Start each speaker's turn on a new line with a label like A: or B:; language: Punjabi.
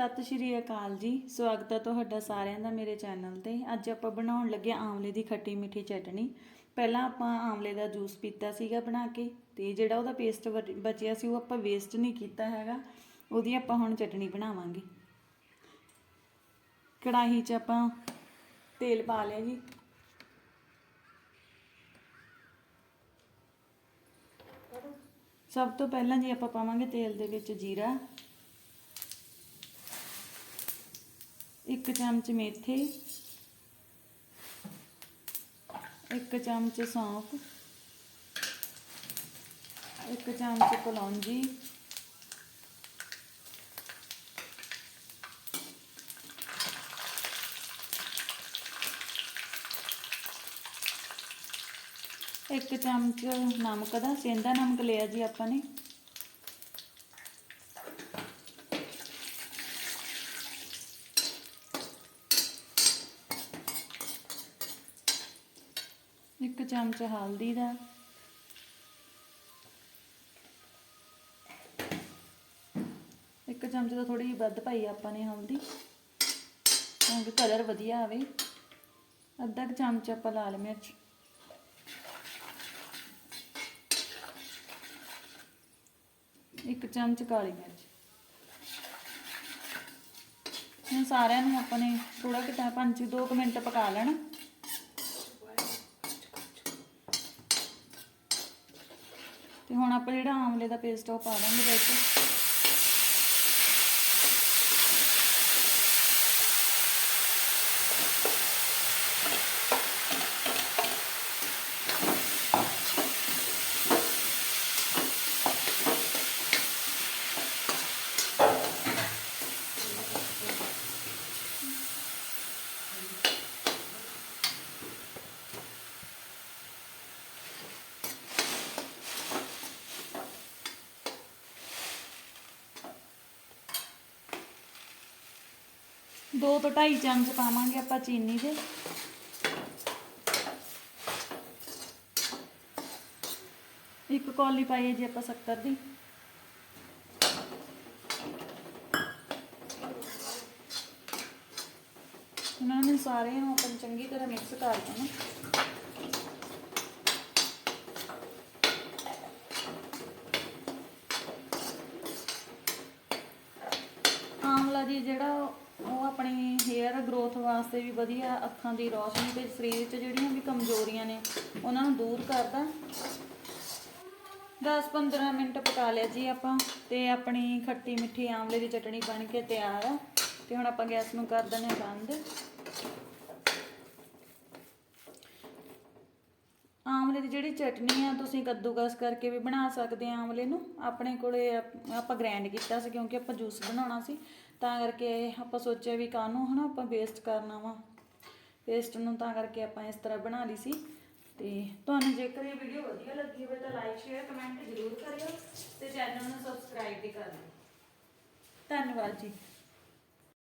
A: ਸਤਿ ਸ਼੍ਰੀ ਅਕਾਲ ਜੀ। ਸਵਾਗਤ ਹੈ ਤੁਹਾਡਾ ਸਾਰਿਆਂ ਦਾ ਮੇਰੇ ਚੈਨਲ ਤੇ। ਅੱਜ ਆਪਾਂ ਬਣਾਉਣ ਲੱਗੇ ਆਮਲੇ ਦੀ ਖੱਟੀ ਮਿੱਠੀ ਚਟਣੀ ਪਹਿਲਾਂ ਆਪਾਂ ਆਮਲੇ ਦਾ ਜੂਸ ਪੀਤਾ ਸੀਗਾ ਬਣਾ ਕੇ ਤੇ ਜਿਹੜਾ ਉਹਦਾ ਪੇਸਟ ਬਚਿਆ ਸੀ ਉਹ ਆਪਾਂ ਵੇਸਟ ਨਹੀਂ ਕੀਤਾ ਹੈਗਾ। ਉਹਦੀ ਆਪਾਂ ਹੁਣ ਚਟਣੀ ਬਣਾਵਾਂਗੇ। ਕੜਾਹੀ 'ਚ ਆਪਾਂ ਤੇਲ ਪਾ ਲਿਆ ਜੀ। ਸਭ ਤੋਂ ਪਹਿਲਾਂ ਜੀ ਆਪਾਂ ਪਾਵਾਂਗੇ ਤੇਲ ਦੇ ਵਿੱਚ ਜੀਰਾ। ਇੱਕ ਚਮਚ ਮੇਥੇ, ਇੱਕ ਚਮਚ ਸੌਂਫ, ਇੱਕ ਚਮਚ ਕਲੌਂਜੀ, ਇੱਕ ਚਮਚ ਨਮਕ ਦਾ ਸੇਂਦਾ ਨਮਕ ਲਿਆ ਜੀ ਆਪਾਂ ਨੇ। ਇੱਕ ਚਮਚ ਹਲਦੀ ਦਾ। ਇੱਕ ਚਮਚ ਤੋਂ ਥੋੜੀ ਜਿਹੀ ਵੱਧ ਪਾਈ ਆਪਾਂ ਨੇ ਹਲਦੀ। ਤਾਂ ਕਿ ਕਲਰ ਵਧੀਆ ਆਵੇ। ਅੱਧਾ ਕੁ ਚਮਚ ਆਪਾਂ ਲਾਲ ਮਿਰਚ। ਇੱਕ ਚਮਚ ਕਾਲੀ ਮਿਰਚ। ਹੁਣ ਸਾਰਿਆਂ ਨੂੰ ਆਪਾਂ ਨੇ ਥੋੜਾ ਕਿ ਤਾਂ 5 2 ਮਿੰਟ ਪਕਾ ਲੈਣਾ। ਤੇ ਹੁਣ ਆਪਾਂ ਜਿਹੜਾ ਆਮਲੇ ਦਾ ਪੇਸਟ ਉਹ ਪਾ ਦਾਂਗੇ ਵਿੱਚ। ਦੋ ਤੋਂ ਢਾਈ ਚਮਚ ਪਾਵਾਂਗੇ ਆਪਾਂ ਚੀਨੀ ਦੇ। ਇੱਕ ਕੌਲੀ ਪਾਈਏ ਜੀ ਆਪਾਂ ਸ਼ੱਕਰ ਦੀ। ਇਹਨਾਂ ਨੂੰ ਸਾਰੇ ਨੂੰ ਆਪਾਂ ਚੰਗੀ ਤਰ੍ਹਾਂ ਮਿਕਸ ਕਰ ਦੇਣਾ ਆਮਲਾ ਜੀ ਜਿਹੜਾ ਉਹ ਆਪਣੀ ਹੇਅਰ ਗਰੋਥ ਵਾਸਤੇ ਵੀ ਵਧੀਆ ਅੱਖਾਂ ਦੀ ਰੌਸ਼ਨੀ ਤੇ ਸਰੀਰ 'ਚ ਜਿਹੜੀਆਂ ਵੀ ਕਮਜ਼ੋਰੀਆਂ ਨੇ, ਉਹਨਾਂ ਨੂੰ ਦੂਰ ਕਰਦਾ। 10-15 ਮਿੰਟ ਪਕਾ ਲਿਆ ਜੀ ਆਪਾਂ ਤੇ ਆਪਣੀ ਖੱਟੀ ਮਿੱਠੀ ਆਮਲੇ ਦੀ ਚਟਣੀ ਬਣ ਕੇ ਤਿਆਰ ਆ। ਤੇ ਹੁਣ ਆਪਾਂ ਗੈਸ ਨੂੰ ਕਰ ਦਿੰਦੇ ਹਾਂ ਬੰਦ। ਆਮਲੇ ਦੀ ਜਿਹੜੀ ਚਟਨੀ ਆ, ਤੁਸੀਂ ਕੱਦੂਕਸ ਕਰਕੇ ਵੀ ਬਣਾ ਸਕਦੇ ਆ ਆਮਲੇ ਨੂੰ। ਆਪਣੇ ਕੋਲੇ ਆਪਾਂ ਗ੍ਰਾਈਂਡ ਕੀਤਾ ਸੀ ਕਿਉਂਕਿ ਆਪਾਂ ਜੂਸ ਬਣਾਉਣਾ ਸੀ। ਤਾਂ ਕਰਕੇ ਆਪਾਂ ਸੋਚਿਆ ਵੀ ਕਾਹਨੂੰ ਹਨਾ ਆਪਾਂ ਵੇਸਟ ਕਰਨਾ ਵਾ। ਪੇਸਟ ਨੂੰ ਤਾਂ ਕਰਕੇ ਆਪਾਂ ਇਸ ਤਰ੍ਹਾਂ ਬਣਾ ਲਈ ਸੀ। ਤੇ ਤੁਹਾਨੂੰ ਜੇਕਰ ਇਹ ਵੀਡੀਓ ਵਧੀਆ ਲੱਗੀ ਹੋਵੇ ਤਾਂ ਲਾਈਕ ਸ਼ੇਅਰ ਕਮੈਂਟ ਜ਼ਰੂਰ ਕਰਿਓ ਤੇ ਚੈਨਲ ਨੂੰ ਸਬਸਕ੍ਰਾਈਬ ਵੀ ਕਰ ਦਿਓ। ਧੰਨਵਾਦ ਜੀ।